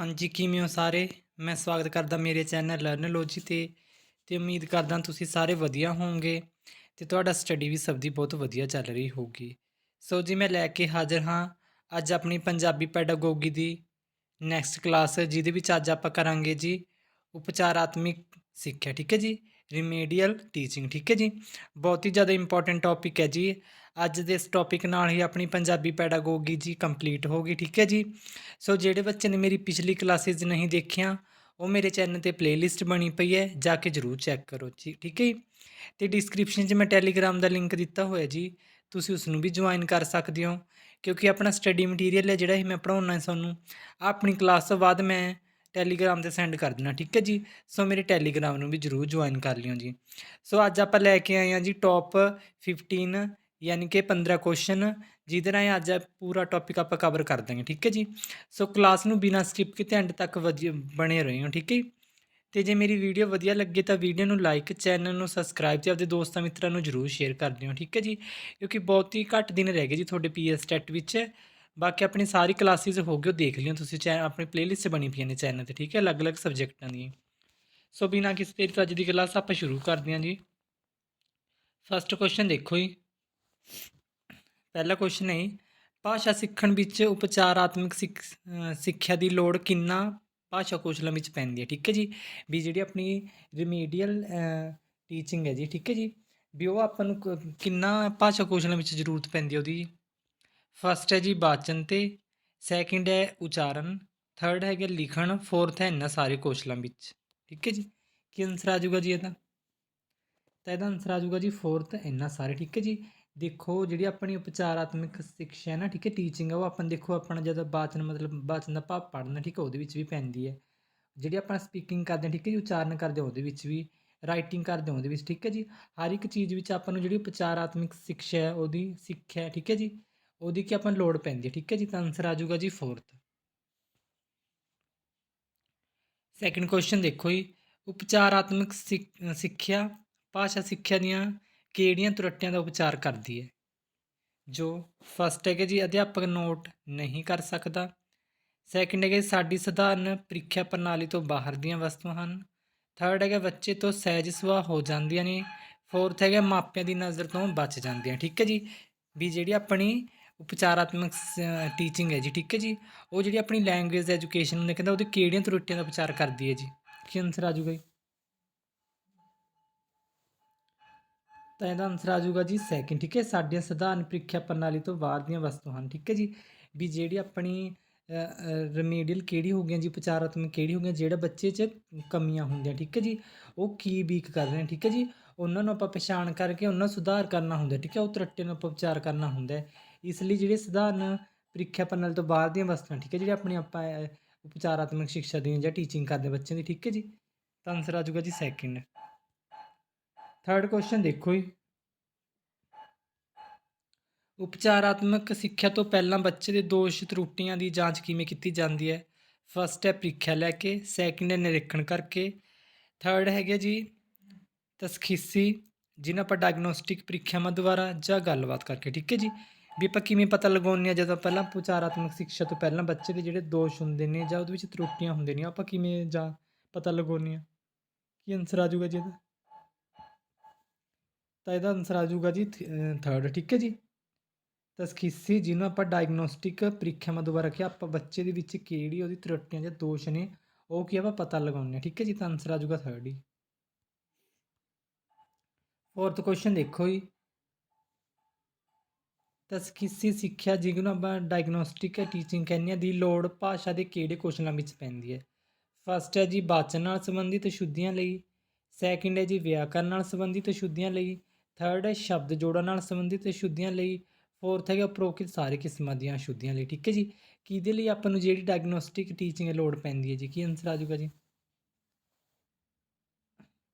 ਹਾਂਜੀ, ਕਿਵੇਂ ਹੋ ਸਾਰੇ? ਮੈਂ ਸਵਾਗਤ ਕਰਦਾ ਮੇਰੇ ਚੈਨਲ ਲਰਨਲੋਜੀ ਤੇ ਤੇ ਉਮੀਦ ਕਰਦਾ ਤੁਸੀਂ ਸਾਰੇ ਵਧੀਆ ਹੋਵੋਗੇ ਤੇ ਤੁਹਾਡਾ ਸਟੱਡੀ ਵੀ ਸਭ ਦੀ ਬਹੁਤ ਵਧੀਆ ਚੱਲ ਰਹੀ ਹੋਊਗੀ। ਸੋ ਜੀ, ਮੈਂ ਲੈ ਕੇ ਹਾਜ਼ਰ ਹਾਂ ਅੱਜ ਆਪਣੀ ਪੰਜਾਬੀ ਪੈਡਾਗੋਗੀ ਦੀ ਨੈਕਸਟ ਕਲਾਸ ਜਿਹਦੇ ਵਿੱਚ ਅੱਜ ਆਪਾਂ ਕਰਾਂਗੇ ਜੀ ਉਪਚਾਰਾਤਮਿਕ ਸਿੱਖਿਆ, ਠੀਕ ਹੈ ਜੀ? ਰਿਮੇਡੀਅਲ ਟੀਚਿੰਗ ਠੀਕ ਹੈ ਜੀ? ਬਹੁਤ ਹੀ ਜ਼ਿਆਦਾ ਇੰਪੋਰਟੈਂਟ ਟੌਪਿਕ ਹੈ ਜੀ। ਅੱਜ ਦੇ ਇਸ ਟੌਪਿਕ ਨਾਲ ਹੀ ਆਪਣੀ ਪੰਜਾਬੀ ਪੈਡਾਗੋਗੀ ਜੀ ਕੰਪਲੀਟ ਹੋ ਗਈ, ਠੀਕ ਹੈ ਜੀ? ਸੋ ਜਿਹੜੇ ਬੱਚੇ ਨੇ ਮੇਰੀ ਪਿਛਲੀ ਕਲਾਸਿਸ ਨਹੀਂ ਦੇਖੀਆਂ, ਉਹ ਮੇਰੇ ਚੈਨਲ ਤੇ ਪਲੇਲਿਸਟ ਬਣੀ ਪਈ ਹੈ, ਜਾ ਕੇ ਜਰੂਰ ਚੈੱਕ ਕਰੋ ਜੀ, ਠੀਕ ਹੈ ਜੀ? ਤੇ ਡਿਸਕ੍ਰਿਪਸ਼ਨ 'ਚ ਮੈਂ ਟੈਲੀਗ੍ਰਾਮ ਦਾ ਲਿੰਕ ਦਿੱਤਾ ਹੋਇਆ ਜੀ, ਤੁਸੀਂ ਉਸ ਨੂੰ ਵੀ ਜੁਆਇਨ ਕਰ ਸਕਦੇ ਹੋ, ਕਿਉਂਕਿ ਆਪਣਾ ਸਟੱਡੀ ਮਟੀਰੀਅਲ ਹੈ ਜਿਹੜਾ ਇਹ ਮੈਂ ਪੜਾਉਣਾ ਹੈ ਤੁਹਾਨੂੰ। ਆਪਣੀ ਕਲਾਸ ਤੋਂ ਬਾਅਦ ਮੈਂ ਟੈਲੀਗ੍ਰਾਮ ਤੇ ਸੈਂਡ ਕਰ ਦੇਣਾ, ਠੀਕ ਹੈ ਜੀ? ਸੋ ਮੇਰੇ ਟੈਲੀਗ੍ਰਾਮ ਨੂੰ ਵੀ ਜਰੂਰ ਜੁਆਇਨ ਕਰ ਲਿਓ ਜੀ। ਸੋ ਅੱਜ ਆਪਾਂ ਲੈ ਕੇ ਆਏ ਹਾਂ ਜੀ ਟੌਪ 15 ਯਾਨੀ ਕਿ 15 ਕੁਐਸਚਨ ਜਿਹਦੇ ਨਾਲ ਅੱਜ ਪੂਰਾ ਟੌਪਿਕ ਆਪਾਂ ਕਵਰ ਕਰ ਦਾਂਗੇ ਠੀਕ ਹੈ ਜੀ? ਸੋ ਕਲਾਸ ਨੂੰ ਬਿਨਾਂ ਸਕਿਪ ਕੀਤੇ ਐਂਡ ਤੱਕ ਵਧੀਆ ਬਣੇ ਰਹੋ ਠੀਕ ਹੈ ਜੀ? ਤੇ ਜੇ ਮੇਰੀ ਵੀਡੀਓ ਵਧੀਆ ਲੱਗੇ ਤਾਂ ਵੀਡੀਓ ਨੂੰ ਲਾਈਕ ਚੈਨਲ ਨੂੰ ਸਬਸਕ੍ਰਾਈਬ ਤੇ ਆਪਣੇ ਦੋਸਤਾਂ ਮਿੱਤਰਾਂ ਨੂੰ ਜਰੂਰ ਸ਼ੇਅਰ ਕਰ ਦਿਓ, ਠੀਕ ਹੈ ਜੀ? ਕਿਉਂਕਿ ਬਹੁਤ ਹੀ ਘੱਟ ਦਿਨ ਰਹਿ ਗਏ ਜੀ ਤੁਹਾਡੇ ਪੀਐਸ ਟੈਟ ਵਿੱਚ। ਬਾਕੀ ਆਪਣੀ ਸਾਰੀ ਕਲਾਸਿਸ ਹੋ ਗਈ ਉਹ ਦੇਖ ਲਿਓ ਤੁਸੀਂ ਚੈ ਆਪਣੀ ਪਲੇਲਿਸਟ ਬਣੀ ਪਈਆਂ ਨੇ ਚੈਨਲ ਤੇ ਠੀਕ ਹੈ? ਅਲੱਗ-ਅਲੱਗ ਸਬਜੈਕਟਾਂ ਦੀਆਂ। ਸੋ ਬਿਨਾਂ ਕਿਸੇ ਦੇਰੀ ਤੋਂ ਅੱਜ ਦੀ ਕਲਾਸ ਆਪਾਂ ਸ਼ੁਰੂ ਕਰਦੇ ਹਾਂ ਜੀ। ਫਸਟ ਕੁਐਸਚਨ ਦੇਖੋ ਜੀ। ਪਹਿਲਾ ਕੁਐਸਚਨ ਹੈ ਜੀ, ਭਾਸ਼ਾ ਸਿੱਖਣ ਵਿੱਚ ਉਪਚਾਰਾਤਮਕ ਸਿੱਖ- ਸਿੱਖਿਆ ਦੀ ਲੋੜ ਕਿੰਨਾ ਭਾਸ਼ਾ ਕੌਸ਼ਲਾਂ ਵਿੱਚ ਪੈਂਦੀ ਹੈ ਠੀਕ ਹੈ ਜੀ? ਵੀ ਜਿਹੜੀ ਆਪਣੀ ਰਿਮੀਡੀਅਲ ਟੀਚਿੰਗ ਹੈ ਜੀ ਠੀਕ ਹੈ ਜੀ? ਵੀ ਉਹ ਆਪਾਂ ਨੂੰ ਕਿੰਨਾ ਭਾਸ਼ਾ ਕੌਸ਼ਲਾਂ ਵਿੱਚ ਜ਼ਰੂਰਤ ਪੈਂਦੀ ਹੈ ਉਹਦੀ? ਫਸਟ ਹੈ ਜੀ ਵਾਚਨ ਤੇ ਸੈਕਿੰਡ ਹੈ ਉਚਾਰਨ ਥਰਡ ਹੈਗਾ ਲਿਖਣ ਫੋਰਥ ਹੈ ਇਹਨਾਂ ਸਾਰੇ ਕੋਸ਼ਲਾਂ ਵਿੱਚ। ਠੀਕ ਹੈ ਜੀ? ਕੀ ਆਨਸਰ ਆ ਜਾਊਗਾ ਜੀ ਇਹਦਾ? ਤਾਂ ਇਹਦਾ ਆਨਸਰ ਆ ਜਾਊਗਾ ਜੀ ਫੋਰਥ ਇਹਨਾਂ ਸਾਰੇ। ਠੀਕ ਹੈ ਜੀ? ਦੇਖੋ, ਜਿਹੜੀ ਆਪਣੀ ਉਪਚਾਰਾਤਮਿਕ ਸਿੱਖਿਆ ਹੈ ਨਾ, ਠੀਕ ਹੈ ਟੀਚਿੰਗ ਹੈ, ਉਹ ਆਪਾਂ ਦੇਖੋ, ਆਪਣਾ ਜਦੋਂ ਵਾਚਨ ਮਤਲਬ ਵਾਚਨ ਦਾ ਭਾਵ ਪੜ੍ਹਨਾ, ਠੀਕ ਹੈ, ਉਹਦੇ ਵਿੱਚ ਵੀ ਪੈਂਦੀ ਹੈ। ਜਿਹੜੀ ਆਪਾਂ ਸਪੀਕਿੰਗ ਕਰਦੇ ਹਾਂ, ਠੀਕ ਹੈ ਜੀ, ਉਚਾਰਨ ਕਰਦੇ ਹਾਂ, ਉਹਦੇ ਵਿੱਚ ਵੀ ਰਾਈਟਿੰਗ ਕਰਦੇ ਹਾਂ, ਉਹਦੇ ਵਿੱਚ, ਠੀਕ ਹੈ ਜੀ? ਹਰ ਇੱਕ ਚੀਜ਼ ਵਿੱਚ ਆਪਾਂ ਨੂੰ ਜਿਹੜੀ ਉਪਚਾਰਾਤਮਿਕ ਸਿੱਖਿਆ ਹੈ, ਉਹਦੀ ਸਿੱਖਿਆ ਠੀਕ ਹੈ ਜੀ? ਉਹਦੀ ਕੀ ਆਪਾਂ ਨੂੰ ਲੋੜ ਪੈਂਦੀ ਹੈ? ਠੀਕ ਹੈ ਜੀ, ਤਾਂ ਆਨਸਰ ਆ ਜਾਊਗਾ ਜੀ ਫੋਰਥ ਸੈਕੰਡ ਕੁਐਸਚਨ ਦੇਖੋ ਜੀ। ਉਪਚਾਰਾਤਮਕ ਸਿੱਖ- ਸਿੱਖਿਆ, ਭਾਸ਼ਾ ਸਿੱਖਿਆ ਦੀਆਂ ਕਿਹੜੀਆਂ ਤਰੱਟੀਆਂ ਦਾ ਉਪਚਾਰ ਕਰਦੀ ਹੈ? ਜੋ ਫਸਟ ਹੈ ਕਿ ਜੀ, ਅਧਿਆਪਕ ਨੋਟ ਨਹੀਂ ਕਰ ਸਕਦਾ। ਸੈਕਿੰਡ ਹੈ ਕਿ ਸਾਡੀ ਸਧਾਰਨ ਪ੍ਰੀਖਿਆ ਪ੍ਰਣਾਲੀ ਤੋਂ ਬਾਹਰ ਦੀਆਂ ਵਸਤੂਆਂ ਹਨ। ਥਰਡ ਹੈਗਾ, ਬੱਚੇ ਤੋਂ ਸਹਿਜ ਸੁਭਾਅ ਹੋ ਜਾਂਦੀਆਂ ਨੇ। ਫੋਰਥ ਹੈਗਾ, ਮਾਪਿਆਂ ਦੀ ਨਜ਼ਰ ਤੋਂ ਬਚ ਜਾਂਦੀਆਂ। ਠੀਕ ਹੈ ਜੀ। ਵੀ ਜਿਹੜੀ ਆਪਣੀ ਉਪਚਾਰਾਤਮਕ ਟੀਚਿੰਗ ਹੈ ਜੀ, ਠੀਕ ਹੈ ਜੀ? ਉਹ ਜਿਹੜੀ ਆਪਣੀ ਲੈਂਗੁਏਜ ਐਜੂਕੇਸ਼ਨ ਨੇ ਕਹਿੰਦਾ, ਉਹਦੇ ਕਿਹੜੀਆਂ ਤਰੁੱਟੀਆਂ ਦਾ ਉਪਚਾਰ ਕਰਦੀ ਹੈ ਜੀ? ਕੀ ਆਨਸਰ ਆ ਜਾਊਗਾ ਜੀ? ਤਾਂ ਇਹਦਾ ਆਨਸਰ ਆ ਜਾਊਗਾ ਜੀ ਸੈਕਿੰਡ ਠੀਕ ਹੈ? ਸਾਡੀਆਂ ਸਧਾਰਨ ਪ੍ਰੀਖਿਆ ਪ੍ਰਣਾਲੀ ਤੋਂ ਬਾਹਰ ਦੀਆਂ ਵਸਤੂਆਂ ਹਨ, ਠੀਕ ਹੈ ਜੀ? ਵੀ ਜਿਹੜੀ ਆਪਣੀ ਰੈਮੀਡੀਅਲ ਕਿਹੜੀ ਹੋ ਗਈਆਂ ਜੀ, ਉਪਚਾਰਾਤਮਕ ਕਿਹੜੀ ਹੋ ਗਈਆਂ, ਜਿਹੜਾ ਬੱਚੇ 'ਚ ਕਮੀਆਂ ਹੁੰਦੀਆਂ, ਠੀਕ ਹੈ ਜੀ? ਉਹ ਕੀ ਵੀਕ ਕਰ ਰਹੇ ਨੇ, ਠੀਕ ਹੈ ਜੀ? ਉਹਨਾਂ ਨੂੰ ਆਪਾਂ ਪਛਾਣ ਕਰਕੇ ਉਹਨਾਂ ਨੂੰ ਸੁਧਾਰ ਕਰਨਾ ਹੁੰਦਾ, ਠੀਕ ਹੈ? ਉਹ ਤਰੱਟੇ ਨੂੰ ਆਪਾਂ ਉਪਚਾਰ ਕਰਨਾ ਹੁੰਦਾ ਹੈ। ਇਸ ਲਈ ਜਿਹੜੇ ਸਧਾਰਨ ਪ੍ਰੀਖਿਆ ਪ੍ਰਣਾਲੀ ਤੋਂ ਬਾਹਰ ਦੀਆਂ ਵਸਤੂਆਂ ਠੀਕ ਹੈ, ਜਿਹੜੇ ਆਪਣੇ ਆਪਾਂ ਉਪਚਾਰਾਤਮਕ ਸਿੱਖਿਆ ਦੀਆਂ ਜਾਂ ਟੀਚਿੰਗ ਕਰਦੇ ਬੱਚਿਆਂ ਦੀ, ਠੀਕ ਹੈ ਜੀ? ਤਾਂ ਆਨਸਰ ਆ ਜਾਊਗਾ ਜੀ ਸੈਕਿੰਡ ਥਰਡ ਕੁਐਸਚਨ ਦੇਖੋ ਜੀ। ਉਪਚਾਰਾਤਮਕ ਸਿੱਖਿਆ ਤੋਂ ਪਹਿਲਾਂ ਬੱਚੇ ਦੇ ਦੋਸ਼ ਤਰੁੱਟੀਆਂ ਦੀ ਜਾਂਚ ਕਿਵੇਂ ਕੀਤੀ ਜਾਂਦੀ ਹੈ? ਫਸਟ ਹੈ ਪ੍ਰੀਖਿਆ ਲੈ ਕੇ ਸੈਕਿੰਡ ਹੈ ਨਿਰੀਖਣ ਕਰਕੇ। ਥਰਡ ਹੈਗੇ ਜੀ ਤਸਖੀਸੀ ਜਿਹਨਾਂ ਪਰ ਡਾਇਗਨੋਸਟਿਕ ਪ੍ਰੀਖਿਆਵਾਂ ਦੁਆਰਾ ਜਾਂ ਗੱਲਬਾਤ ਕਰਕੇ, ਠੀਕ ਹੈ ਜੀ? ਵੀ ਆਪਾਂ ਕਿਵੇਂ ਪਤਾ ਲਗਾਉਂਦੇ ਹਾਂ? ਜਦੋਂ ਪਹਿਲਾਂ ਉਪਚਾਰਾਤਮਕ ਸਿੱਖਿਆ ਤੋਂ ਪਹਿਲਾਂ ਬੱਚੇ ਦੇ ਜਿਹੜੇ ਦੋਸ਼ ਹੁੰਦੇ ਨੇ ਜਾਂ ਉਹਦੇ ਵਿੱਚ ਤਰੁੱਟੀਆਂ ਹੁੰਦੇ ਨੇ, ਆਪਾਂ ਕਿਵੇਂ ਜਾਂ ਪਤਾ ਲਗਾਉਂਦੇ ਹਾਂ? ਕੀ ਆਨਸਰ ਆ ਜਾਊਗਾ ਜੀ ਇਹਦਾ? ਤਾਂ ਇਹਦਾ ਆਨਸਰ ਆ ਜਾਊਗਾ ਜੀ ਥਰਡ ਠੀਕ ਹੈ ਜੀ? ਤਸਖੀਸੀ ਜਿਹਨੂੰ ਆਪਾਂ ਡਾਇਗਨੋਸਟਿਕ ਪ੍ਰੀਖਿਆਵਾਂ ਦੁਆਰਾ ਕਿ ਆਪਾਂ ਬੱਚੇ ਦੇ ਵਿੱਚ ਕਿਹੜੀ ਉਹਦੀ ਤਰੁੱਟੀਆਂ ਜਾਂ ਦੋਸ਼ ਨੇ, ਉਹ ਕੀ ਆਪਾਂ ਪਤਾ ਲਗਾਉਂਦੇ ਹਾਂ, ਠੀਕ ਹੈ ਜੀ? ਤਾਂ ਆਨਸਰ ਆ ਜਾਊਗਾ ਥਰਡ ਹੀ। ਫੋਰਥ ਕੁਐਸਚਨ ਦੇਖੋ ਜੀ। ਤਸਖੀਸੀ ਸਿੱਖਿਆ ਜਿਹਨੂੰ ਆਪਾਂ ਡਾਇਗਨੋਸਟਿਕ ਟੀਚਿੰਗ ਕਹਿੰਦੇ ਹਾਂ, ਦੀ ਲੋੜ ਭਾਸ਼ਾ ਦੇ ਕਿਹੜੇ ਕੌਸ਼ਲਾਂ ਵਿੱਚ ਪੈਂਦੀ ਹੈ? ਫਸਟ ਹੈ ਜੀ ਵਾਚਨ ਨਾਲ ਸੰਬੰਧਿਤ ਅਸ਼ੁੱਧੀਆਂ ਲਈ। ਸੈਕਿੰਡ ਹੈ ਜੀ ਵਿਆਕਰਨ ਨਾਲ ਸੰਬੰਧਿਤ ਅਸ਼ੁੱਧੀਆਂ ਲਈ। ਥਰਡ ਹੈ ਸ਼ਬਦ ਜੋੜਾਂ ਨਾਲ ਸੰਬੰਧਿਤ ਅਸ਼ੁੱਧੀਆਂ ਲਈ। ਫੋਰਥ ਹੈਗਾ ਉਪਰੋਕਤ ਸਾਰੇ ਕਿਸਮਾਂ ਦੀਆਂ ਅਸ਼ੁੱਧੀਆਂ ਲਈ, ਠੀਕ ਹੈ ਜੀ? ਕਿਹਦੇ ਲਈ ਆਪਾਂ ਨੂੰ ਜਿਹੜੀ ਡਾਇਗਨੋਸਟਿਕ ਟੀਚਿੰਗ ਲੋੜ ਪੈਂਦੀ ਹੈ ਜੀ? ਕੀ ਆਨਸਰ ਆ ਜਾਊਗਾ ਜੀ?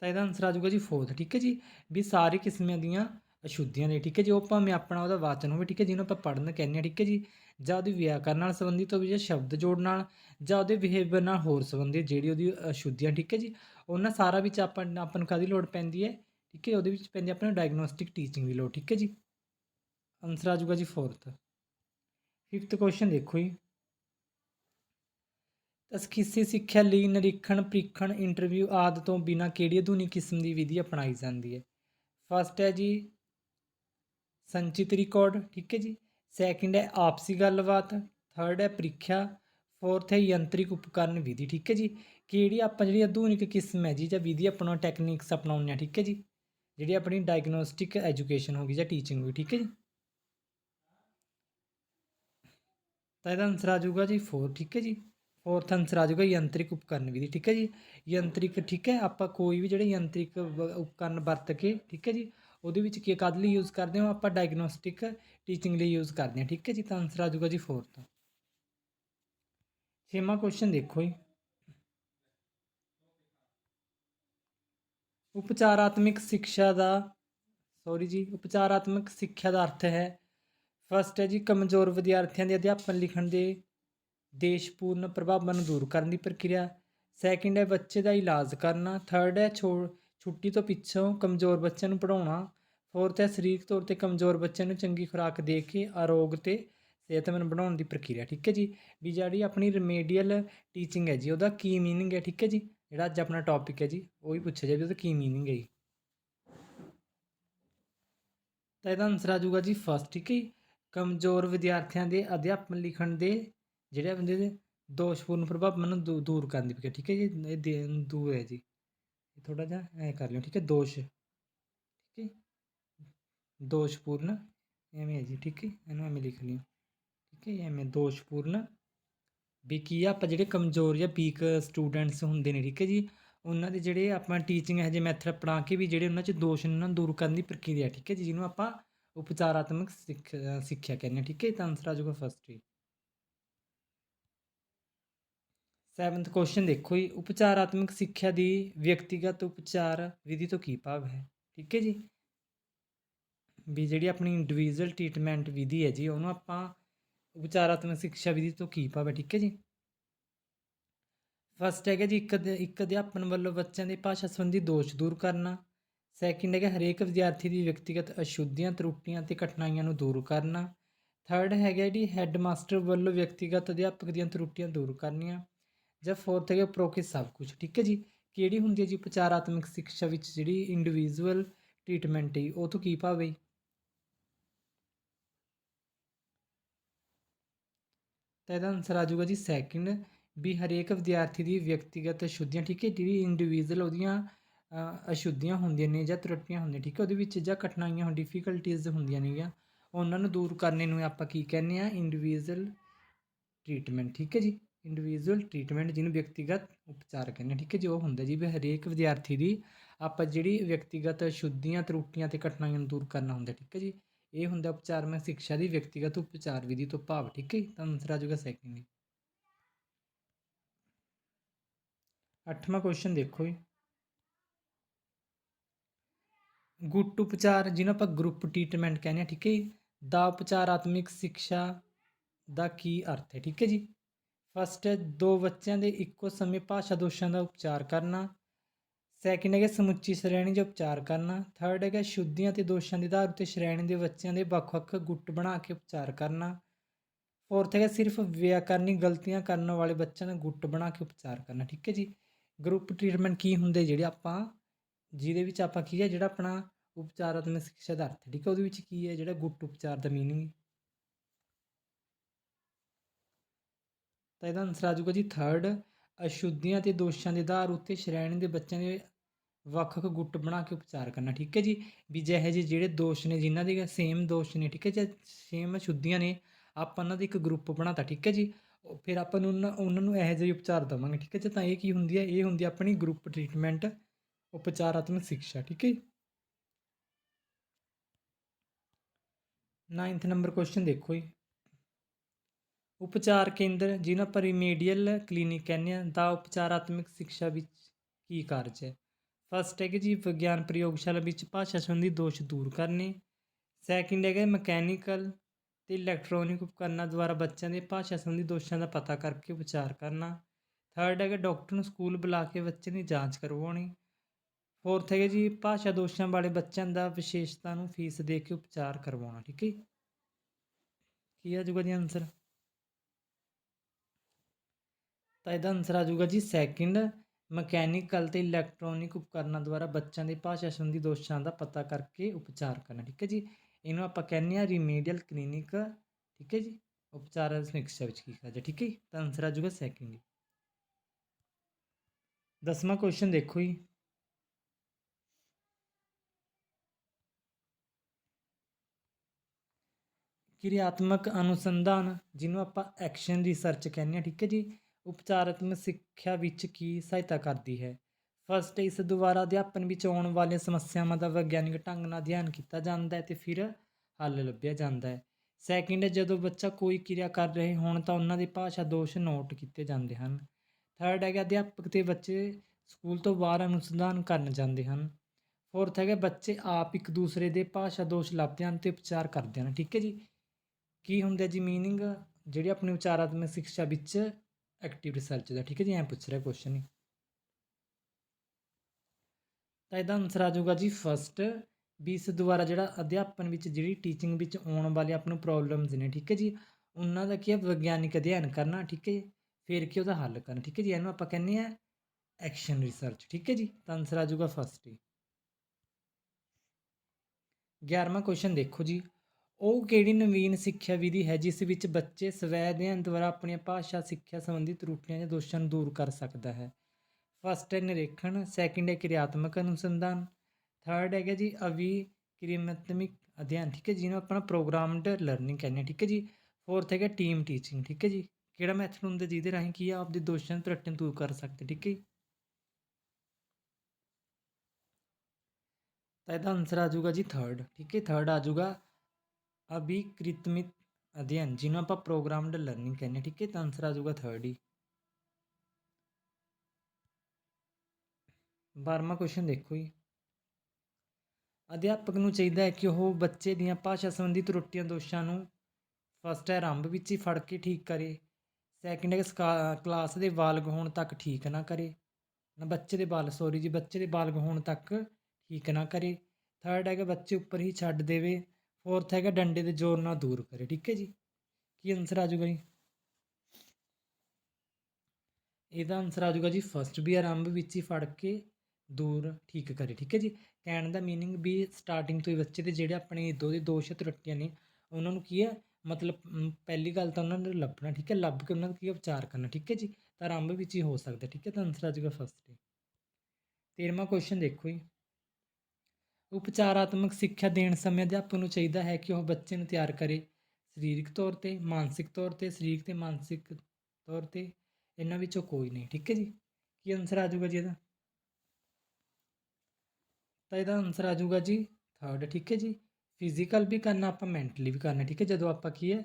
ਤਾਂ ਇਹਦਾ ਆਨਸਰ ਆ ਜਾਊਗਾ ਜੀ ਫੋਰਥ ਠੀਕ ਹੈ ਜੀ? ਵੀ ਸਾਰੇ ਕਿਸਮਾਂ ਦੀਆਂ ਅਸ਼ੁੱਧੀਆਂ ਨੇ ਠੀਕ ਹੈ ਜੀ? ਉਹ ਭਾਵੇਂ ਆਪਣਾ ਉਹਦਾ ਵਾਚਨ ਹੋਵੇ, ਠੀਕ ਹੈ ਜਿਹਨੂੰ ਆਪਾਂ ਪੜ੍ਹਨ ਕਹਿੰਦੇ ਹਾਂ, ਠੀਕ ਹੈ ਜੀ? ਜਾਂ ਉਹਦੀ ਵਿਆਕਰਨ ਨਾਲ ਸੰਬੰਧਿਤ ਹੋਵੇ ਜਾਂ ਸ਼ਬਦ ਜੋੜ ਨਾਲ, ਜਾਂ ਉਹਦੇ ਬਿਹੇਵੀਅਰ ਨਾਲ ਹੋਰ ਸੰਬੰਧਿਤ, ਜਿਹੜੀ ਉਹਦੀ ਅਸ਼ੁੱਧੀਆਂ, ਠੀਕ ਹੈ ਜੀ? ਉਹਨਾਂ ਸਾਰਾ ਵਿੱਚ ਆਪਾਂ ਆਪਾਂ ਨੂੰ ਕਾਹਦੀ ਲੋੜ ਪੈਂਦੀ ਹੈ? ਠੀਕ ਹੈ, ਉਹਦੇ ਵਿੱਚ ਪੈਂਦੀ ਆਪਾਂ ਨੂੰ ਡਾਇਗਨੋਸਟਿਕ ਟੀਚਿੰਗ ਦੀ ਲੋੜ, ਠੀਕ ਹੈ ਜੀ? ਆਨਸਰ ਆ ਜਾਊਗਾ ਜੀ ਫੋਰਥ ਫਿਫਥ ਕੁਐਸਚਨ ਦੇਖੋ ਜੀ। ਤਾਂ ਸਿੱਖਿਆ ਲਈ ਨਿਰੀਖਣ, ਪ੍ਰੀਖਣ ਇੰਟਰਵਿਊ ਆਦਿ ਤੋਂ ਬਿਨਾਂ ਕਿਹੜੀ ਆਧੁਨਿਕ ਕਿਸਮ ਦੀ ਵਿਧੀ ਅਪਣਾਈ ਜਾਂਦੀ ਹੈ? ਫਸਟ ਹੈ ਜੀ ਸੰਚਿਤ ਰਿਕਾਰਡ ਠੀਕ ਹੈ ਜੀ। ਸੈਕਿੰਡ ਹੈ ਆਪਸੀ ਗੱਲਬਾਤ ਥਰਡ ਹੈ ਪ੍ਰੀਖਿਆ ਫੋਰਥ ਹੈ ਯੰਤਰਿਕ ਉਪਕਰਨ ਵਿਧੀ, ਠੀਕ ਹੈ ਜੀ। ਕਿਹੜੀ ਆਪਾਂ ਜਿਹੜੀ ਆਧੁਨਿਕ ਕਿਸਮ ਹੈ ਜੀ ਜਾਂ ਵਿਧੀ ਆਪਣਾ ਟੈਕਨੀਕਸ ਅਪਣਾਉਂਦੇ ਹਾਂ, ਠੀਕ ਹੈ ਜੀ। ਜਿਹੜੀ ਆਪਣੀ ਡਾਇਗਨੋਸਟਿਕ ਐਜੂਕੇਸ਼ਨ ਹੋ ਗਈ ਜਾਂ ਟੀਚਿੰਗ ਹੋਈ ਠੀਕ ਹੈ ਜੀ। ਤਾਂ ਇਹਦਾ ਆਨਸਰ ਆ ਜਾਊਗਾ ਜੀ 4 ਠੀਕ ਹੈ ਜੀ। ਫੋਰਥ ਆਨਸਰ ਆ ਜਾਊਗਾ ਯੰਤਰਿਕ ਉਪਕਰਨ ਵਿਧੀ, ਠੀਕ ਹੈ ਜੀ। ਯੰਤਰਿਕ, ਠੀਕ ਹੈ, ਆਪਾਂ ਕੋਈ ਵੀ ਜਿਹੜੇ ਯੰਤਰਿਕ ਉਪਕਰਨ ਵਰਤ ਕੇ, ਠੀਕ ਹੈ ਜੀ। ਉਹਦੇ ਵਿੱਚ ਕੀ ਕਦ ਲਈ ਯੂਜ਼ ਕਰਦੇ ਹਾਂ? ਆਪਾਂ ਡਾਇਗਨੋਸਟਿਕ ਟੀਚਿੰਗ ਲਈ ਯੂਜ਼ ਕਰਦੇ ਹਾਂ, ਠੀਕ ਹੈ ਜੀ? ਤਾਂ ਆਨਸਰ ਆ ਜਾਊਗਾ ਜੀ ਫੋਰਥ ਛੇਵਾਂ ਕੁਐਸਚਨ ਦੇਖੋ ਜੀ। ਉਪਚਾਰਾਤਮਕ ਸਿੱਖਿਆ ਦਾ ਸੌਰੀ ਜੀ, ਉਪਚਾਰਾਤਮਕ ਸਿੱਖਿਆ ਦਾ ਅਰਥ ਹੈ ਫਸਟ ਹੈ ਜੀ, ਕਮਜ਼ੋਰ ਵਿਦਿਆਰਥੀਆਂ ਦੇ ਅਧਿਆਪਨ ਲਿਖਣ ਦੇ ਦੇਸ਼ਪੂਰਨ ਪ੍ਰਭਾਵਾਂ ਨੂੰ ਦੂਰ ਕਰਨ ਦੀ ਪ੍ਰਕਿਰਿਆ। ਸੈਕਿੰਡ ਹੈ, ਬੱਚੇ ਦਾ ਇਲਾਜ ਕਰਨਾ। ਥਰਡ ਹੈ ਛੋੜ ਛੁੱਟੀ ਤੋਂ ਪਿੱਛੋਂ ਕਮਜ਼ੋਰ ਬੱਚਿਆਂ ਨੂੰ ਪੜ੍ਹਾਉਣਾ ਫੋਰਥ ਹੈ ਸਰੀਰਕ ਤੌਰ ਤੇ ਕਮਜ਼ੋਰ ਬੱਚਿਆਂ ਨੂੰ ਚੰਗੀ ਖੁਰਾਕ ਦੇ ਕੇ ਆਰੋਗ ਤੇ ਸਿਹਤਮੰਦ ਬਣਾਉਣ ਦੀ ਪ੍ਰਕਿਰਿਆ, ਠੀਕ ਹੈ ਜੀ? ਵੀ ਜਿਹੜੀ ਆਪਣੀ ਰਿਮੇਡੀਅਲ ਟੀਚਿੰਗ ਹੈ ਜੀ, ਉਹਦਾ ਕੀ ਮੀਨਿੰਗ ਹੈ, ਠੀਕ ਹੈ ਜੀ? ਜਿਹੜਾ ਅੱਜ ਆਪਣਾ ਟੌਪਿਕ ਹੈ ਜੀ, ਉਹ ਹੀ ਪੁੱਛਿਆ ਜਾਵੇ, ਉਹਦਾ ਕੀ ਮੀਨਿੰਗ ਹੈ ਜੀ? ਤਾਂ ਇਹਦਾ ਆਨਸਰ ਆ ਜਾਊਗਾ ਜੀ ਫਸਟ ਠੀਕ ਹੈ ਜੀ। ਕਮਜ਼ੋਰ ਵਿਦਿਆਰਥੀਆਂ ਦੇ ਅਧਿਆਪਨ ਲਿਖਣ ਦੇ ਜਿਹੜੇ ਬੰਦੇ ਦੇ ਦੋਸ਼ਪੂਰਨ ਪ੍ਰਭਾਵਾਂ ਨੂੰ ਦੂ- ਦੂਰ ਕਰਨ ਦੀ ਪ੍ਰਕਿਰਿਆ ਠੀਕ ਹੈ ਜੀ? ਇਹ ਦੇ- ਦੂਰ ਹੈ ਜੀ। ਥੋੜਾ ਜਿਹਾ ਐ ਕਰ ਲਿਓ ਠੀਕ ਹੈ? ਦੋਸ਼ ਠੀਕ ਹੈ? ਦੋਸ਼ਪੂਰਨ ਐਵੇਂ ਹੈ ਜੀ ਠੀਕ ਹੈ? ਇਹਨੂੰ ਐਵੇਂ ਲਿਖ ਲਿਓ ਠੀਕ ਹੈ? ਜੀ, ਐਵੇਂ ਦੋਸ਼ਪੂਰਨ। ਵੀ ਕੀ ਆ ਆਪਾਂ ਜਿਹੜੇ ਕਮਜ਼ੋਰ ਜਾਂ ਵੀਕ ਸਟੂਡੈਂਟਸ ਹੁੰਦੇ ਨੇ ਠੀਕ ਹੈ ਜੀ? ਉਹਨਾਂ ਦੇ ਜਿਹੜੇ ਆਪਾਂ ਟੀਚਿੰਗ ਹੈ ਜੇ ਮੈਥਡ ਅਪਣਾ ਕੇ ਵੀ ਜਿਹੜੇ ਉਹਨਾਂ 'ਚ ਦੋਸ਼ ਨੇ ਉਹਨਾਂ ਨੂੰ ਦੂਰ ਕਰਨ ਦੀ ਪ੍ਰਕਿਰਿਆ ਠੀਕ ਹੈ ਜੀ? ਜਿਹਨੂੰ ਆਪਾਂ ਉਪਚਾਰਾਤਮਕ ਸਿੱਖ ਸਿੱਖਿਆ ਕਹਿੰਦੇ ਹਾਂ ਠੀਕ ਹੈ? ਤਾਂ ਆਨਸਰ ਆ ਜਾਊਗਾ ਫਸਟ ਹੀ। ਸੈਵਨਥ ਕੁਐਸਚਨ ਦੇਖੋ ਜੀ, ਉਪਚਾਰਾਤਮਕ ਸਿੱਖਿਆ ਦੀ ਵਿਅਕਤੀਗਤ ਉਪਚਾਰ ਵਿਧੀ ਤੋਂ ਕੀ ਭਾਵ ਹੈ? ਠੀਕ ਹੈ ਜੀ? ਵੀ ਜਿਹੜੀ ਆਪਣੀ ਇੰਡੀਵਿਜੂਅਲ ਟ੍ਰੀਟਮੈਂਟ ਵਿਧੀ ਹੈ ਜੀ, ਉਹਨੂੰ ਆਪਾਂ ਉਪਚਾਰਾਤਮਕ ਸਿੱਖਿਆ ਵਿਧੀ ਤੋਂ ਕੀ ਭਾਵ ਹੈ? ਠੀਕ ਹੈ ਜੀ? ਫਸਟ ਹੈਗਾ ਜੀ, ਇੱਕ ਅਧਿ- ਇੱਕ ਅਧਿਆਪਨ ਵੱਲੋਂ ਬੱਚਿਆਂ ਦੇ ਭਾਸ਼ਾ ਸੰਬੰਧੀ ਦੋਸ਼ ਦੂਰ ਕਰਨਾ। ਸੈਕਿੰਡ ਹੈਗਾ, ਹਰੇਕ ਵਿਦਿਆਰਥੀ ਦੀ ਵਿਅਕਤੀਗਤ ਅਸ਼ੁੱਧੀਆਂ, ਤਰੁੱਟੀਆਂ ਤੇ ਕਠਿਨਾਈਆਂ ਨੂੰ ਦੂਰ ਕਰਨਾ। ਥਰਡ ਹੈਗਾ ਜੀ ਹੈੱਡਮਾਸਟਰ ਵੱਲੋਂ ਵਿਅਕਤੀਗਤ ਅਧਿਆਪਕ ਦੀਆਂ ਤਰੁੱਟੀਆਂ ਦੂਰ ਕਰਨੀਆਂ। ਜਾਂ ਫੋਰਥ ਹੈਗਾ ਉਪਰੋਕਤ ਸਭ ਕੁਝ ਠੀਕ ਹੈ ਜੀ? ਕਿਹੜੀ ਹੁੰਦੀ ਹੈ ਜੀ ਉਪਚਾਰਾਤਮਕ ਸਿੱਖਿਆ ਵਿੱਚ ਜਿਹੜੀ ਇੰਡੀਵਿਜੂਅਲ ਟ੍ਰੀਟਮੈਂਟ ਹੈ, ਉਹ ਤੋਂ ਕੀ ਭਾਵੇਂ ਤਾਂ ਇਹਦਾ ਆਨਸਰ ਆ ਜਾਊਗਾ ਜੀ ਸੈਕਿੰਡ ਵੀ ਹਰੇਕ ਵਿਦਿਆਰਥੀ ਦੀ ਵਿਅਕਤੀਗਤ ਅਸ਼ੁੱਧੀਆਂ, ਠੀਕ ਹੈ? ਜਿਹੜੀ ਇੰਡੀਵਿਜੂਅਲ ਉਹਦੀਆਂ ਅਸ਼ੁੱਧੀਆਂ ਹੁੰਦੀਆਂ ਨੇ ਜਾਂ ਤਰੁੱਟੀਆਂ ਹੁੰਦੀਆਂ, ਠੀਕ ਹੈ? ਉਹਦੇ ਵਿੱਚ ਜਾਂ ਕਠਿਨਾਈਆਂ ਡਿਫਿਕਲਟੀਜ਼ ਹੁੰਦੀਆਂ ਨੇਗੀਆਂ, ਉਹਨਾਂ ਨੂੰ ਦੂਰ ਕਰਨੇ ਨੂੰ ਆਪਾਂ ਕੀ ਕਹਿੰਦੇ ਆ ਇੰਡੀਵਿਜੂਅਲ ਟ੍ਰੀਟਮੈਂਟ ਠੀਕ ਹੈ ਜੀ? ਇੰਡੀਵਿਜੂਅਲ ਟ੍ਰੀਟਮੈਂਟ ਜਿਹਨੂੰ ਵਿਅਕਤੀਗਤ ਉਪਚਾਰ ਕਹਿੰਦੇ ਆ, ਠੀਕ ਹੈ ਜੀ ਉਹ ਹੁੰਦਾ ਜੀ ਵੀ ਹਰੇਕ ਵਿਦਿਆਰਥੀ ਦੀ ਆਪਾਂ ਜਿਹੜੀ ਵਿਅਕਤੀਗਤ ਸ਼ੁੱਧੀਆਂ ਤਰੁੱਟੀਆਂ ਤੇ ਕਠਿਨਾਈਆਂ ਨੂੰ ਦੂਰ ਕਰਨਾ ਹੁੰਦਾ ਠੀਕ ਹੈ ਜੀ ਇਹ ਹੁੰਦਾ ਉਪਚਾਰਮਕ ਸਿੱਖਿਆ ਦੀ ਵਿਅਕਤੀਗਤ ਉਪਚਾਰ ਵਿਧੀ ਤੋਂ ਭਾਵ ਠੀਕ ਹੈ ਜੀ? ਤਾਂ ਆਨਸਰ ਆ ਜਾਊਗਾ ਸੈਕਿੰਡ ਅੱਠਵਾਂ ਕੁਐਸਚਨ ਦੇਖੋ ਜੀ ਗੁੱਟ ਉਪਚਾਰ ਜਿਹਨੂੰ ਆਪਾਂ ਗਰੁੱਪ ਟ੍ਰੀਟਮੈਂਟ ਕਹਿੰਦੇ ਆ ਠੀਕ ਹੈ ਜੀ ਦਾ ਉਪਚਾਰਾਤਮਿਕ ਸਿੱਖਿਆ ਦਾ ਕੀ ਅਰਥ ਹੈ ਠੀਕ ਹੈ ਜੀ ਫਸਟ ਹੈ ਦੋ ਬੱਚਿਆਂ ਦੇ ਇੱਕੋ ਸਮੇਂ ਭਾਸ਼ਾ ਦੋਸ਼ਾਂ ਦਾ ਉਪਚਾਰ ਕਰਨਾ। ਸੈਕਿੰਡ ਹੈਗਾ ਸਮੁੱਚੀ ਸ਼੍ਰੇਣੀ ਦਾ ਉਪਚਾਰ ਕਰਨਾ। ਥਰਡ ਹੈਗਾ ਸ਼ੁੱਧੀਆਂ ਤੇ ਦੋਸ਼ਾਂ ਦੇ ਆਧਾਰ ਉੱਤੇ ਸ਼੍ਰੇਣੀ ਦੇ ਬੱਚਿਆਂ ਦੇ ਵੱਖ-ਵੱਖ ਗੁੱਟ ਬਣਾ ਕੇ ਉਪਚਾਰ ਕਰਨਾ। ਫੋਰਥ ਹੈਗਾ ਸਿਰਫ ਵਿਆਕਰਨੀ ਗਲਤੀਆਂ ਕਰਨ ਵਾਲੇ ਬੱਚਿਆਂ ਦਾ ਗੁੱਟ ਬਣਾ ਕੇ ਉਪਚਾਰ ਕਰਨਾ, ਠੀਕ ਹੈ ਜੀ? ਗਰੁੱਪ ਟ੍ਰੀਟਮੈਂਟ ਕੀ ਹੁੰਦੇ ਜਿਹੜੇ ਆਪਾਂ, ਜਿਹਦੇ ਵਿੱਚ ਆਪਾਂ ਕੀ ਹੈ, ਜਿਹੜਾ ਆਪਣਾ ਉਪਚਾਰਾਤਮਕ ਸਿੱਖਿਆ ਦਾ ਅਰਥ ਠੀਕ ਹੈ? ਉਹਦੇ ਵਿੱਚ ਕੀ ਹੈ, ਜਿਹੜਾ ਗੁੱਟ ਉਪਚਾਰ ਦਾ ਮੀਨਿੰਗ ਤਾਂ ਇਹਦਾ ਆਨਸਰ ਆ ਜਾਊਗਾ ਜੀ ਥਰਡ ਅਸ਼ੁੱਧੀਆਂ ਤੇ ਦੋਸ਼ਾਂ ਦੇ ਆਧਾਰ ਉੱਤੇ ਸ਼੍ਰੇਣੀ ਦੇ ਬੱਚਿਆਂ ਦੇ ਵੱਖ-ਵੱਖ ਗੁੱਟ ਬਣਾ ਕੇ ਉਪਚਾਰ ਕਰਨਾ, ਠੀਕ ਹੈ ਜੀ? ਵੀ ਜਿਹੇ ਜਿਹੇ ਜਿਹੜੇ ਦੋਸ਼ ਨੇ, ਜਿਨ੍ਹਾਂ ਦੇ ਸੇਮ ਦੋਸ਼ ਨੇ, ਠੀਕ ਹੈ ਜਾਂ? ਸੇਮ ਅਸ਼ੁੱਧੀਆਂ ਨੇ, ਆਪਾਂ ਉਹਨਾਂ ਦਾ ਇੱਕ ਗਰੁੱਪ ਬਣਾਤਾ, ਠੀਕ ਹੈ ਜੀ? ਉਹ ਫਿਰ ਆਪਾਂ ਨੂੰ ਉਹਨਾਂ ਉਹਨਾਂ ਨੂੰ ਇਹੋ ਜਿਹੇ ਉਪਚਾਰ ਦੇਵਾਂਗੇ, ਠੀਕ ਹੈ ਜੀ? ਤਾਂ ਇਹ ਕੀ ਹੁੰਦੀ ਹੈ? ਇਹ ਹੁੰਦੀ ਹੈ ਆਪਣੀ ਗਰੁੱਪ ਟ੍ਰੀਟਮੈਂਟ ਉਪਚਾਰਾਤਮਕ ਸਿੱਖਿਆ ਠੀਕ ਹੈ ਨਾਈਨਥ ਨੰਬਰ ਕੁਐਸਚਨ ਦੇਖੋ ਜੀ। ਉਪਚਾਰ ਕੇਂਦਰ ਜਿਹਨਾਂ ਆਪਾਂ ਰਿਮੀਡੀਅਲ ਕਲੀਨਿਕ ਕਹਿੰਦੇ ਆ, ਦਾ ਉਪਚਾਰਾਤਮਕ ਸਿੱਖਿਆ ਵਿੱਚ ਕੀ ਕਾਰਜ ਹੈ? ਫਸਟ ਹੈ ਕਿ ਜੀ ਵਿਗਿਆਨ ਪ੍ਰਯੋਗਸ਼ਾਲਾ ਵਿੱਚ ਭਾਸ਼ਾ ਸੰਬੰਧੀ ਦੋਸ਼ ਦੂਰ ਕਰਨੇ। ਸੈਕਿੰਡ ਹੈਗਾ ਮਕੈਨੀਕਲ ਤੇ ਇਲੈਕਟ੍ਰੋਨਿਕ ਉਪਕਰਨਾਂ ਦੁਆਰਾ ਬੱਚਿਆਂ ਦੇ ਭਾਸ਼ਾ ਸੰਬੰਧੀ ਦੋਸ਼ਾਂ ਦਾ ਪਤਾ ਕਰਕੇ ਉਪਚਾਰ ਕਰਨਾ। ਥਰਡ ਹੈਗਾ ਡਾਕਟਰ ਨੂੰ ਸਕੂਲ ਬੁਲਾ ਕੇ ਬੱਚੇ ਦੀ ਜਾਂਚ ਕਰਵਾਉਣੀ। ਫੋਰਥ ਹੈਗਾ ਜੀ ਭਾਸ਼ਾ ਦੋਸ਼ਾਂ ਵਾਲੇ ਬੱਚਿਆਂ ਦਾ ਵਿਸ਼ੇਸ਼ਤਾ ਨੂੰ ਫੀਸ ਦੇ ਕੇ ਉਪਚਾਰ ਕਰਵਾਉਣਾ, ਠੀਕ ਹੈ ਕੀ ਆ ਜੂਗਾ ਜੀ ਆਨਸਰ ਤਾਂ ਇਹਦਾ ਆਨਸਰ ਆ ਜਾਊਗਾ ਜੀ ਸੈਕਿੰਡ ਮਕੈਨੀਕਲ ਤੇ ਇਲੈਕਟ੍ਰੋਨਿਕ ਉਪਕਰਨਾਂ ਦੁਆਰਾ ਬੱਚਿਆਂ ਦੇ ਭਾਸ਼ਾ ਸੰਬੰਧੀ ਦੋਸ਼ਾਂ ਦਾ ਪਤਾ ਕਰਕੇ ਉਪਚਾਰ ਕਰਨਾ, ਠੀਕ ਹੈ ਜੀ? ਇਹਨੂੰ ਆਪਾਂ ਕਹਿੰਦੇ ਆ ਰੀਮੀਡੀਅਲ ਕਲੀਨਿਕ ਠੀਕ ਹੈ ਜੀ? ਉਪਚਾਰ ਸਮੀਖਿਆ ਵਿੱਚ ਕੀ ਕਰਦਾ ਠੀਕ ਹੈ ਜੀ? ਤਾਂ ਆਨਸਰ ਆ ਜਾਊਗਾ ਸੈਕਿੰਡ ਦਸਵਾਂ ਕੁਐਸਚਨ ਦੇਖੋ ਜੀ। ਕਿਰਿਆਤਮਕ ਅਨੁਸੰਧਾਨ, ਜਿਹਨੂੰ ਆਪਾਂ ਐਕਸ਼ਨ ਰਿਸਰਚ ਕਹਿੰਦੇ ਆ ਠੀਕ ਹੈ ਜੀ? ਉਪਚਾਰਾਤਮਕ ਸਿੱਖਿਆ ਵਿੱਚ ਕੀ ਸਹਾਇਤਾ ਕਰਦੀ ਹੈ? ਫਸਟ ਇਸ ਦੁਆਰਾ ਅਧਿਆਪਨ ਵਿੱਚ ਆਉਣ ਵਾਲੀਆਂ ਸਮੱਸਿਆਵਾਂ ਦਾ ਵਿਗਿਆਨਿਕ ਢੰਗ ਨਾਲ ਅਧਿਐਨ ਕੀਤਾ ਜਾਂਦਾ ਹੈ ਤੇ ਫਿਰ ਹੱਲ ਲੱਭਿਆ ਜਾਂਦਾ ਹੈ। ਸੈਕਿੰਡ ਜਦੋਂ ਬੱਚਾ ਕੋਈ ਕਿਰਿਆ ਕਰ ਰਹੇ ਹੋਣ ਤਾਂ ਉਹਨਾਂ ਦੇ ਭਾਸ਼ਾ ਦੋਸ਼ ਨੋਟ ਕੀਤੇ ਜਾਂਦੇ ਹਨ। ਥਰਡ ਹੈਗਾ ਅਧਿਆਪਕ ਤੇ ਬੱਚੇ ਸਕੂਲ ਤੋਂ ਬਾਹਰ ਅਨੁਸੰਧਾਨ ਕਰਨ ਜਾਂਦੇ ਹਨ। ਫੋਰਥ ਹੈਗਾ ਬੱਚੇ ਆਪ ਇੱਕ ਦੂਸਰੇ ਦੇ ਭਾਸ਼ਾ ਦੋਸ਼ ਲੱਭਦੇ ਹਨ ਤੇ ਉਪਚਾਰ ਕਰਦੇ ਹਨ। ਠੀਕ ਹੈ ਜੀ? ਕੀ ਹੁੰਦਾ ਜੀ ਮੀਨਿੰਗ ਜਿਹੜੀ ਆਪਣੀ ਉਚਾਰਾਤਮਕ ਸਿੱਖਿਆ ਵਿੱਚ ਐਕਟਿਵ ਰਿਸਰਚ ਦਾ, ਠੀਕ ਹੈ ਜੀ? ਐਂ ਪੁੱਛ ਰਿਹਾ ਕੁਐਸਚਨ ਤਾਂ ਇਹਦਾ ਆਨਸਰ ਆ ਜਾਊਗਾ ਜੀ ਫਸਟ ਵੀ ਇਸ ਦੁਆਰਾ ਜਿਹੜਾ ਅਧਿਆਪਨ ਵਿੱਚ ਜਿਹੜੀ ਟੀਚਿੰਗ ਵਿੱਚ ਆਉਣ ਵਾਲੇ ਆਪ ਨੂੰ ਪ੍ਰੋਬਲਮਸ ਨੇ, ਠੀਕ ਹੈ ਜੀ? ਉਹਨਾਂ ਦਾ ਕੀ ਹੈ? ਵਿਗਿਆਨਿਕ ਅਧਿਐਨ ਕਰਨਾ, ਠੀਕ ਹੈ ਜੀ? ਫਿਰ ਕੀ ਉਹਦਾ ਹੱਲ ਕਰਨਾ, ਠੀਕ ਹੈ ਜੀ? ਇਹਨੂੰ ਆਪਾਂ ਕਹਿੰਦੇ ਆ ਐਕਸ਼ਨ ਰਿਸਰਚ ਠੀਕ ਹੈ ਜੀ? ਤਾਂ ਆਨਸਰ ਆ ਜਾਊਗਾ ਫਸਟ ਹੀ। 11ਵਾਂ ਕੁਐਸਚਨ ਦੇਖੋ ਜੀ। ਉਹ ਕਿਹੜੀ ਨਵੀਨ ਸਿੱਖਿਆ ਵਿਧੀ ਹੈ ਜਿਸ ਵਿੱਚ ਬੱਚੇ ਸਵੈ ਅਧਿਐਨ ਦੁਆਰਾ ਆਪਣੀਆਂ ਭਾਸ਼ਾ ਸਿੱਖਿਆ ਸੰਬੰਧੀ ਤਰੁੱਟੀਆਂ ਜਾਂ ਦੋਸ਼ਾਂ ਨੂੰ ਦੂਰ ਕਰ ਸਕਦਾ ਹੈ? ਫਸਟ ਹੈ ਨਿਰੀਖਣ ਸੈਕਿੰਡ ਹੈ ਕਿਰਿਆਤਮਕ ਅਨੁਸੰਧਾਨ ਥਰਡ ਹੈਗਾ ਜੀ ਅਵੀ ਕਿਰਿਆਤਮਿਕ ਅਧਿਐਨ, ਠੀਕ ਹੈ ਜਿਹਨੂੰ ਆਪਣਾ ਪ੍ਰੋਗਰਾਮਡ ਲਰਨਿੰਗ ਕਹਿੰਦੇ ਹਾਂ ਠੀਕ ਹੈ ਜੀ? ਫੋਰਥ ਹੈਗਾ ਟੀਮ ਟੀਚਿੰਗ ਠੀਕ ਹੈ ਜੀ? ਕਿਹੜਾ ਮੈਥਡ ਹੁੰਦਾ ਜਿਹਦੇ ਰਾਹੀਂ ਕੀ ਆ, ਆਪਦੇ ਦੋਸ਼ਾਂ ਨੂੰ ਦੂਰ ਕਰ ਸਕਦੇ, ਠੀਕ ਹੈ ਜੀ? ਤਾਂ ਇਹਦਾ ਆਨਸਰ ਆ ਜਾਊਗਾ ਜੀ ਥਰਡ ਠੀਕ ਹੈ? ਥਰਡ ਆ ਜਾਊਗਾ ਅਭਿਕ੍ਰਿਤਮਿਤ ਅਧਿਐਨ ਜਿਹਨੂੰ ਆਪਾਂ ਪ੍ਰੋਗਰਾਮਡ ਲਰਨਿੰਗ ਕਹਿੰਦੇ ਹਾਂ, ਠੀਕ ਹੈ? ਤਾਂ ਆਨਸਰ ਆ ਜਾਊਗਾ ਥਰਡ ਹੀ। 12ਵਾਂ ਕੁਐਸਚਨ ਦੇਖੋ ਜੀ। ਅਧਿਆਪਕ ਨੂੰ ਚਾਹੀਦਾ ਹੈ ਕਿ ਉਹ ਬੱਚੇ ਦੀਆਂ ਭਾਸ਼ਾ ਸੰਬੰਧੀ ਤਰੁੱਟੀਆਂ ਦੋਸ਼ਾਂ ਨੂੰ ਫਸਟ ਹੈ ਆਰੰਭ ਵਿੱਚ ਹੀ ਫੜ ਕੇ ਠੀਕ ਕਰੇ। ਸੈਕਿੰਡ ਹੈ ਸਕਾ- ਕਲਾਸ ਦੇ ਬਾਲਗ ਹੋਣ ਤੱਕ ਠੀਕ ਨਾ ਕਰੇ। ਨਾ ਬੱਚੇ ਦੇ ਬਾਲ ਸੋਰੀ ਜੀ ਬੱਚੇ ਦੇ ਬਾਲਗ ਹੋਣ ਤੱਕ ਠੀਕ ਨਾ ਕਰੇ। ਥਰਡ ਹੈਗਾ ਬੱਚੇ ਉੱਪਰ ਹੀ ਛੱਡ ਦੇਵੇ। ਫੋਰਥ ਹੈਗਾ ਡੰਡੇ ਦੇ ਜ਼ੋਰ ਨਾਲ ਦੂਰ ਕਰੇ, ਠੀਕ ਹੈ ਜੀ? ਕੀ ਆਨਸਰ ਆ ਜਾਊਗਾ ਜੀ? ਇਹਦਾ ਆਨਸਰ ਆ ਜਾਊਗਾ ਜੀ ਫਸਟ ਵੀ ਆਰੰਭ ਵਿੱਚ ਹੀ ਫੜ ਕੇ ਦੂਰ ਠੀਕ ਕਰੇ, ਠੀਕ ਹੈ ਜੀ? ਕਹਿਣ ਦਾ ਮੀਨਿੰਗ ਵੀ ਸਟਾਰਟਿੰਗ ਤੋਂ ਹੀ ਬੱਚੇ ਦੇ ਜਿਹੜੇ ਆਪਣੇ ਦੋ ਦੇ ਦੋਸ਼ ਤਰੱਟੀਆਂ ਨੇ, ਉਹਨਾਂ ਨੂੰ ਕੀ ਹੈ? ਮਤਲਬ ਪਹਿਲੀ ਗੱਲ ਤਾਂ ਉਹਨਾਂ ਨੂੰ ਲੱਭਣਾ, ਠੀਕ ਹੈ? ਲੱਭ ਕੇ ਉਹਨਾਂ ਦਾ ਕੀ ਹੈ? ਵਿਚਾਰ ਕਰਨਾ, ਠੀਕ ਹੈ ਜੀ? ਤਾਂ ਆਰੰਭ ਵਿੱਚ ਹੀ ਹੋ ਸਕਦਾ, ਠੀਕ ਹੈ? ਤਾਂ ਆਨਸਰ ਆ ਜਾਊਗਾ ਫਸਟ 13ਵਾਂ ਕੁਐਸਚਨ ਦੇਖੋ ਜੀ। ਉਪਚਾਰਾਤਮਕ ਸਿੱਖਿਆ ਦੇਣ ਸਮੇਂ ਅਧਿਆਪਕ ਨੂੰ ਚਾਹੀਦਾ ਹੈ ਕਿ ਉਹ ਬੱਚੇ ਨੂੰ ਤਿਆਰ ਕਰੇ। ਸਰੀਰਕ ਤੌਰ ਤੇ, ਮਾਨਸਿਕ ਤੌਰ ਤੇ, ਸਰੀਰਕ ਤੇ ਮਾਨਸਿਕ ਤੌਰ ਤੇ, ਇਹਨਾਂ ਵਿੱਚੋਂ ਕੋਈ ਨਹੀਂ। ਠੀਕ ਹੈ ਜੀ? ਕੀ ਆਨਸਰ ਆ ਜਾਊਗਾ ਜੀ ਇਹਦਾ? ਤਾਂ ਇਹਦਾ ਆਨਸਰ ਆ ਜਾਊਗਾ ਜੀ ਥਰਡ ਠੀਕ ਹੈ ਜੀ? ਫਿਜ਼ੀਕਲ ਵੀ ਕਰਨਾ, ਆਪਾਂ ਮੈਂਟਲੀ ਵੀ ਕਰਨਾ, ਠੀਕ ਹੈ? ਜਦੋਂ ਆਪਾਂ ਕੀ ਹੈ,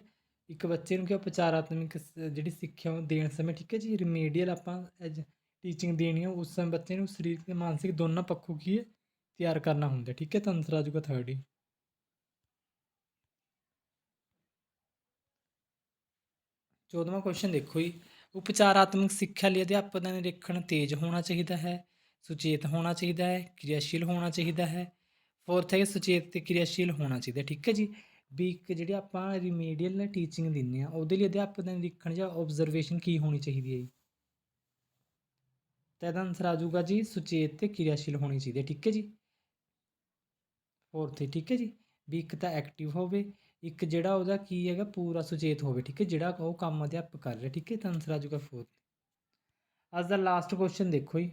ਇੱਕ ਬੱਚੇ ਨੂੰ ਕਿ ਉਪਚਾਰਾਤਮਕ ਸ- ਜਿਹੜੀ ਸਿੱਖਿਆ ਉਹ ਦੇਣ ਸਮੇਂ, ਠੀਕ ਹੈ ਜੀ? ਰਿਮੇਡੀਅਲ ਆਪਾਂ ਟੀਚਿੰਗ ਦੇਣੀ ਹੈ, ਉਸ ਸਮੇਂ ਬੱਚੇ ਨੂੰ ਸਰੀਰਕ ਤੇ ਮਾਨਸਿਕ ਦੋਨਾਂ ਪੱਖੋਂ ਕੀ ਹੈ ਤਿਆਰ ਕਰਨਾ ਹੁੰਦਾ, ਠੀਕ ਹੈ? ਤਾਂ ਆਨਸਰ ਆ ਜਾਊਗਾ ਥਰਡ ਹੀ। ਚੌਦਵਾਂ ਕੁਐਸਚਨ ਦੇਖੋ ਜੀ। ਉਪਚਾਰਾਤਮਕ ਸਿੱਖਿਆ ਲਈ ਅਧਿਆਪਕ ਦਾ ਨਿਰੀਖਣ ਤੇਜ਼ ਹੋਣਾ ਚਾਹੀਦਾ ਹੈ, ਸੁਚੇਤ ਹੋਣਾ ਚਾਹੀਦਾ ਹੈ, ਕਿਰਿਆਸ਼ੀਲ ਹੋਣਾ ਚਾਹੀਦਾ ਹੈ। ਫੋਰਥ ਹੈ ਸੁਚੇਤ ਤੇ ਕਿਰਿਆਸ਼ੀਲ ਹੋਣਾ ਚਾਹੀਦਾ, ਠੀਕ ਹੈ ਜੀ? ਵੀ ਇੱਕ ਜਿਹੜੇ ਆਪਾਂ ਰਿਮੀਡੀਅਲ ਟੀਚਿੰਗ ਦਿੰਦੇ ਆ ਉਹਦੇ ਲਈ ਅਧਿਆਪਕ ਦਾ ਨਿਰੀਖਣ ਜਾਂ ਆਬਜ਼ਰਵੇਸ਼ਨ ਕੀ ਹੋਣੀ ਚਾਹੀਦੀ ਹੈ ਜੀ? ਤਾਂ ਇਹਦਾ ਆਨਸਰ ਆ ਜਾਊਗਾ ਜੀ, ਸੁਚੇਤ ਤੇ ਕਿਰਿਆਸ਼ੀਲ ਹੋਣੀ ਚਾਹੀਦੀ ਹੈ, ਠੀਕ ਹੈ ਜੀ? ਹੋਰ 'ਤੇ ਠੀਕ ਹੈ ਜੀ, ਵੀ ਇੱਕ ਤਾਂ ਐਕਟਿਵ ਹੋਵੇ, ਇੱਕ ਜਿਹੜਾ ਉਹਦਾ ਕੀ ਹੈਗਾ ਪੂਰਾ ਸੁਚੇਤ ਹੋਵੇ, ਠੀਕ ਹੈ, ਜਿਹੜਾ ਉਹ ਕੰਮ ਅਧਿਆਪਕ ਕਰ ਰਿਹਾ, ਠੀਕ ਹੈ, ਤਾਂ ਆਨਸਰ ਆ ਜਾਊਗਾ ਫੋਰ ਅੱਜ ਦਾ ਲਾਸਟ ਕੁਐਸਚਨ ਦੇਖੋ ਜੀ।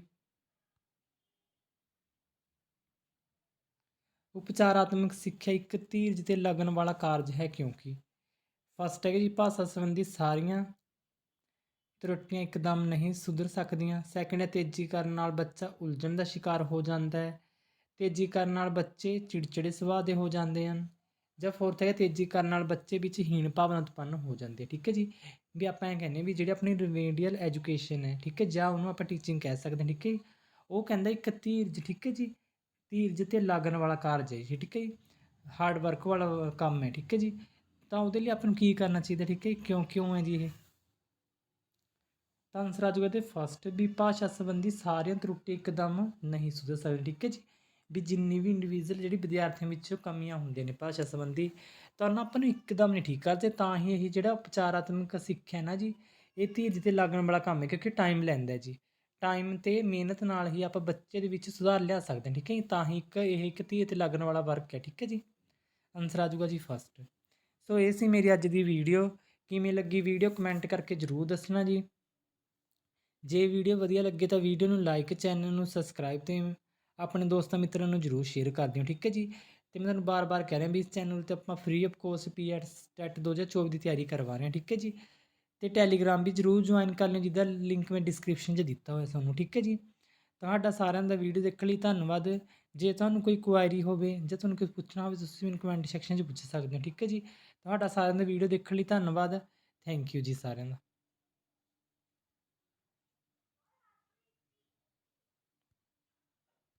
ਉਪਚਾਰਾਤਮਕ ਸਿੱਖਿਆ ਇੱਕ ਧੀਰਜ ਤੇ ਲੱਗਣ ਵਾਲਾ ਕਾਰਜ ਹੈ ਕਿਉਂਕਿ? ਫਸਟ ਹੈ ਜੀ, ਭਾਸ਼ਾ ਸੰਬੰਧੀ ਸਾਰੀਆਂ ਤਰੁੱਟੀਆਂ ਇੱਕਦਮ ਨਹੀਂ ਸੁਧਰ ਸਕਦੀਆਂ। ਸੈਕੰਡ ਹੈ ਤੇਜ਼ੀ ਕਰਨ ਨਾਲ ਬੱਚਾ ਉਲਝਣ ਦਾ ਸ਼ਿਕਾਰ ਹੋ ਜਾਂਦਾ ਹੈ। ਤੇਜ਼ੀ ਕਰਨ ਨਾਲ ਬੱਚੇ ਚਿੜਚਿੜੇ ਸੁਭਾਅ ਦੇ ਹੋ ਜਾਂਦੇ ਹਨ ਜਾਂ ਫੋਰਥ ਹੈ ਤੇਜ਼ੀ ਕਰਨ ਨਾਲ ਬੱਚੇ ਵਿੱਚ ਹੀਣ ਭਾਵਨਾ ਉਤਪੰਨ ਹੋ ਜਾਂਦੀ ਹੈ, ਠੀਕ ਹੈ ਜੀ? ਵੀ ਆਪਾਂ ਇਹ ਕਹਿੰਦੇ ਵੀ ਜਿਹੜੀ ਆਪਣੀ ਰਿਮੀਡੀਅਲ ਐਜੂਕੇਸ਼ਨ ਹੈ, ਠੀਕ ਹੈ, ਜਾਂ ਉਹਨੂੰ ਆਪਾਂ ਟੀਚਿੰਗ ਕਹਿ ਸਕਦੇ ਹਾਂ, ਠੀਕ ਹੈ ਜੀ। ਉਹ ਕਹਿੰਦਾ ਇੱਕ ਧੀਰਜ, ਠੀਕ ਹੈ ਜੀ? ਧੀਰਜ ਤੇ ਲਾਗਣ ਵਾਲਾ ਕਾਰਜ ਹੈ ਜੀ, ਠੀਕ ਹੈ ਜੀ? ਹਾਰਡ ਵਰਕ ਵਾਲਾ ਕੰਮ ਹੈ, ਠੀਕ ਹੈ ਜੀ? ਤਾਂ ਉਹਦੇ ਲਈ ਆਪਾਂ ਨੂੰ ਕੀ ਕਰਨਾ ਚਾਹੀਦਾ, ਠੀਕ ਹੈ ਜੀ? ਕਿਉਂ ਕਿਉਂ ਹੈ ਜੀ ਇਹ? ਤਾਂ ਆਨਸਰ ਆ ਜਾਊਗਾ ਤੇ ਫਸਟ ਵੀ ਭਾਸ਼ਾ ਸੰਬੰਧੀ ਸਾਰੀਆਂ ਤਰੁੱਟੀ ਇੱਕਦਮ ਨਹੀਂ ਸੁਧਰ ਸਕਦੀਆਂ ਠੀਕ ਹੈ ਜੀ? ਵੀ ਜਿੰਨੀ ਵੀ ਇੰਡੀਵਿਜੂਅਲ ਜਿਹੜੀ ਵਿਦਿਆਰਥੀਆਂ ਵਿੱਚ ਕਮੀਆਂ ਹੁੰਦੀਆਂ ਨੇ ਭਾਸ਼ਾ ਸੰਬੰਧੀ, ਤਾਂ ਉਹਨਾਂ ਆਪਾਂ ਨੂੰ ਇੱਕਦਮ ਨਹੀਂ ਠੀਕ ਕਰਦੇ, ਤਾਂ ਹੀ ਇਹ ਜਿਹੜਾ ਉਪਚਾਰਾਤਮਕ ਸਿੱਖਿਆ ਨਾ ਜੀ, ਇਹ ਧੀਰਜ ਤੇ ਲੱਗਣ ਵਾਲਾ ਕੰਮ ਹੈ ਕਿਉਂਕਿ ਟਾਈਮ ਲੈਂਦਾ ਜੀ। ਟਾਈਮ ਤੇ ਮਿਹਨਤ ਨਾਲ ਹੀ ਆਪਾਂ ਬੱਚੇ ਦੇ ਵਿੱਚ ਸੁਧਾਰ ਲਿਆ ਸਕਦੇ ਹਾਂ, ਠੀਕ ਹੈ ਜੀ? ਤਾਂ ਹੀ ਇੱਕ ਇਹ ਇੱਕ ਧੀਰਜ ਤੇ ਲੱਗਣ ਵਾਲਾ ਵਰਕ ਹੈ, ਠੀਕ ਹੈ ਜੀ? ਆਨਸਰ ਆ ਜਾਊਗਾ ਜੀ ਫਸਟ ਸੋ ਇਹ ਸੀ ਮੇਰੀ ਅੱਜ ਦੀ ਵੀਡੀਓ ਕਿਵੇਂ ਲੱਗੀ ਵੀਡੀਓ ਕਮੈਂਟ ਕਰਕੇ ਜਰੂਰ ਦੱਸਣਾ ਜੀ। ਜੇ ਵੀਡੀਓ ਵਧੀਆ ਲੱਗੇ ਤਾਂ ਵੀਡੀਓ ਨੂੰ ਲਾਈਕ ਚੈਨਲ ਨੂੰ ਸਬਸਕ੍ਰਾਈਬ ਤੇ ਆਪਣੇ ਦੋਸਤਾਂ ਮਿੱਤਰਾਂ ਨੂੰ ਜਰੂਰ ਸ਼ੇਅਰ ਕਰ ਦਿਓ, ਠੀਕ ਹੈ ਜੀ? ਤੇ ਮੈਂ ਤੁਹਾਨੂੰ ਬਾਰ-ਬਾਰ ਕਹਿ ਰਿਹਾ ਵੀ ਇਸ ਚੈਨਲ ਤੇ ਆਪਾਂ ਫ੍ਰੀ ਆਫ ਕੋਰਸ ਪੀਐਟ ਟੈਟ 2024 ਦੀ ਤਿਆਰੀ ਕਰਵਾ ਰਹੇ ਹਾਂ, ਠੀਕ ਹੈ ਜੀ? ਤੇ ਟੈਲੀਗ੍ਰਾਮ ਵੀ ਜਰੂਰ ਜੁਆਇਨ ਕਰ ਲਿਓ, ਜਿਹਦਾ ਲਿੰਕ ਮੈਂ ਡਿਸਕ੍ਰਿਪਸ਼ਨ 'ਚ ਦਿੱਤਾ ਹੋਇਆ ਤੁਹਾਨੂੰ, ਠੀਕ ਹੈ ਜੀ? ਤੁਹਾਡਾ ਸਾਰਿਆਂ ਦਾ ਵੀਡੀਓ ਦੇਖਣ ਲਈ ਧੰਨਵਾਦ। ਜੇ ਤੁਹਾਨੂੰ ਕੋਈ ਕੁਆਇਰੀ ਹੋਵੇ ਜਾਂ ਤੁਹਾਨੂੰ ਕੁਝ ਪੁੱਛਣਾ ਹੋਵੇ, ਤੁਸੀਂ ਮੈਨੂੰ ਕਮੈਂਟ ਸੈਕਸ਼ਨ 'ਚ ਪੁੱਛ ਸਕਦੇ ਹੋ, ਠੀਕ ਹੈ ਜੀ? ਤੁਹਾਡਾ ਸਾਰਿਆਂ ਦਾ ਵੀਡੀਓ ਦੇਖਣ ਲਈ ਧੰਨਵਾਦ। ਥੈਂਕ ਯੂ ਜੀ ਸਾਰਿਆਂ ਦਾ।